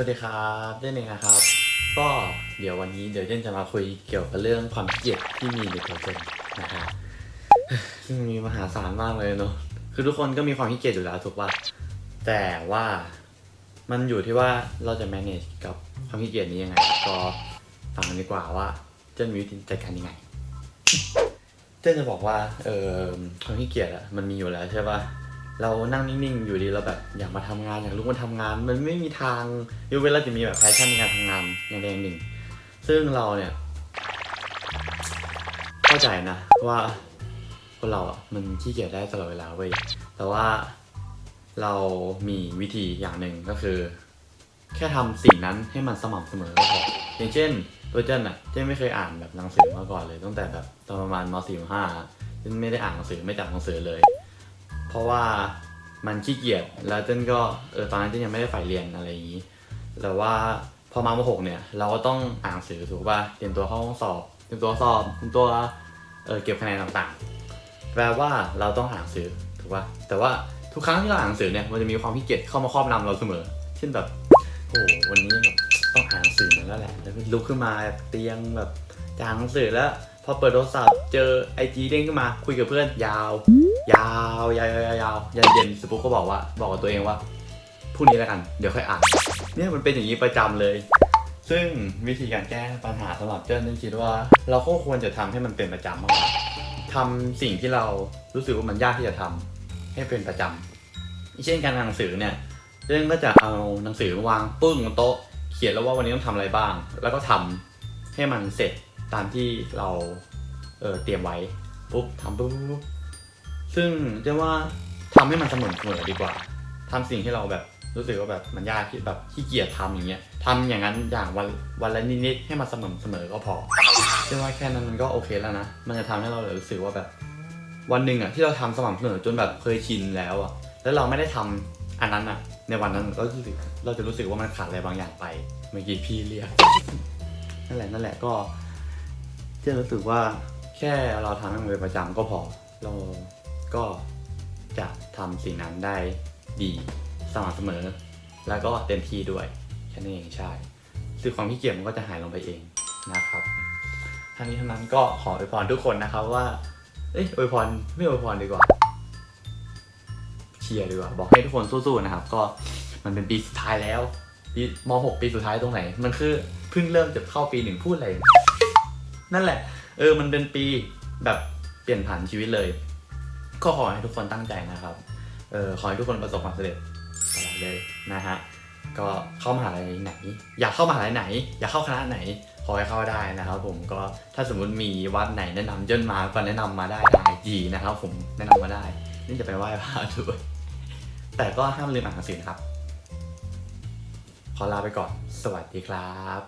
สวัสดีครับเจนเองนะครับ ก็เดี๋ยววันนี้เดี๋ยวเจนจะมาคุยเกี่ยวกับเรื่องความขี้เกียจที่มีในตัวเจนนะฮะซึ่งมีมหาศาลมากเลยเนาะคือทุกคนก็มีความขี้เกียจอยู่แล้วถูกป่ะแต่ว่ามันอยู่ที่ว่าเราจะ manage กับความขี้เกียจนี้ยังไง ก็ฟังดีกว่าว่าเจนมีวิธีจัดการยังไง เจนจะบอกว่าเออความขี้เกียจอะมันมีอยู่แล้วใช่ป่ะ เรานั่งนิ่งๆ อยู่ดีเราแบบอยากมาทำงานอยากลุกมาทำงาน มันไม่มีทางยกเว้นเราจะมีแบบแพชชั่นในการทำงานอย่างใดอย่างหนึ่ง ซึ่งเราเนี่ย เข้าใจนะว่าคนเราอะมันขี้เกียจได้ตลอดเวลาเว้ยแต่ว่าเรามีวิธีอย่างหนึ่งก็คือ แค่ทำสิ่งนั้นให้มันสม่ำเสมอก็พออย่างเช่นตัวเจนอะเจนไม่เคยอ่านแบบหนังสือมาก่อนเลยตั้งแต่แบบตอนประมาณม .4 ม .5 เจนไม่ได้อ่านหนังสือไม่จับหนังสือเลย เพราะว่ามันขี้เกียจแล้วเต้นก็เออตอนนั้นเต้นยังไม่ได้ฝ่ายเรียนอะไรอย่างนี้แต่ว่าพอมามหกเนี่ยเราก็ต้องอ่านหนังสือถูกป่ะเตรียมตัวเข้าห้องสอบเตรียมตัวสอบเตรียมตัวเออเก็บคะแนนต่างๆ แปลว่าเราต้องอ่านหนังสือถูกป่ะแต่ว่าทุกครั้งที่เราอ่านหนังสือเนี่ยมันจะมีความขี้เกียจเข้ามาครอบงำเราเสมอ เช่นแบบโอ้โหวันนี้แบบต้องอ่านหนังสือแล้วแหละแล้วลุกขึ้นมาเตียงแบบจางหนังสือแล้ว อเปิดโทรศัพท์เจอไอจีเด้งขึ้นมา คุยกับเพื่อนยาว ยาวยาวยาวยาวยันเย็นสปุ๊กก็บอกว่า บอกกับตัวเองว่าพรุ่งนี้แล้วกัน เดี๋ยวค่อยอ่านเนี่ยมันเป็นอย่างนี้ประจำเลย ซึ่งวิธีการแก้ปัญหาสำหรับเจ้านี่คิดว่า เราก็ควรจะทำให้มันเป็นประจำมากกว่าทำสิ่งที่เรารู้สึกว่ามันยากที่จะทำให้เป็นประจำเช่นการอ่านหนังสือเนี่ยเรื่องก็จะเอาหนังสือวางปึ้งบนโต๊ะ เขียนแล้วว่าวันนี้ต้องทำอะไรบ้าง แล้วก็ทำให้มันเสร็จ ตามที่เราเเตรียมไว้ปุ๊บทำปุ๊บปุ๊บซึ่งเรียกว่าทำให้มันเสมอเสมอดีกว่าทำสิ่งที่เราแบบรู้สึกว่าแบบมันยากที่แบบขี้เกียจทำอย่างเงี้ยทำอย่างนั้นอย่างวันวันละนิดๆให้มันเสมอเสมอก็พอเรียกว่าแค่นั้นมันก็โอเคแล้วนะ มันจะทำให้เรารู้สึกว่าแบบ วันหนึ่งอะที่เราทำสม่ำเสมอจนแบบเคยชินแล้วอะแล้วเราไม่ได้ทำอันนั้นอะ ในวันนั้นเรารู้สึกเราจะรู้สึกว่ามันขาดอะไรบางอย่างไป เมื่อกี้พี่เรียกนั่นแหละนั่นแหละก็ จะรู้สึกว่าแค่เราทำห้มันเป็นประจำก็พอ เราก็จะทำสิ่งนั้นได้ดีสม่ำเสมอ แล้วก็เต็มที่ด้วยแค่นั้นเองใช่ซึ่งความขี้เกียจมันก็จะหายลงไปเองนะครับทั้งนี้ทั้งนั้นก็ขออวยพรทุกคนนะครับว่า เอ้ยอวยพรไม่อวยพรดีกว่า เชียร์ดีกว่า บอกให้ทุกคนสู้ๆนะครับ ก็มันเป็นปีสุดท้ายแล้วปีม .6 ปีสุดท้ายตรงไหน มันคือเพิ่งเริ่มจะเข้าปีหนึ่งพูดอะไร นั่นแหละ เออ มันเป็นปีแบบเปลี่ยนผ่านชีวิตเลย ก็ขอให้ทุกคนตั้งใจนะครับ เออ ขอให้ทุกคนประสบความสำเร็จตลอดเลยนะฮะ ก็เข้ามหาลัยไหน อยากเข้ามหาลัยไหน อยากเข้าคณะไหน ขอให้เข้าได้นะครับ ผม ก็ถ้าสมมติมีวัดไหนแนะนำเจนมา ก็แนะนำมาได้ไอจีนะครับ ผม แนะนำมาได้ นี่จะไปไหว้พระด้วย แต่ก็ห้ามลืมอ่านหนังสือนะครับ ขอลาไปก่อน สวัสดีครับ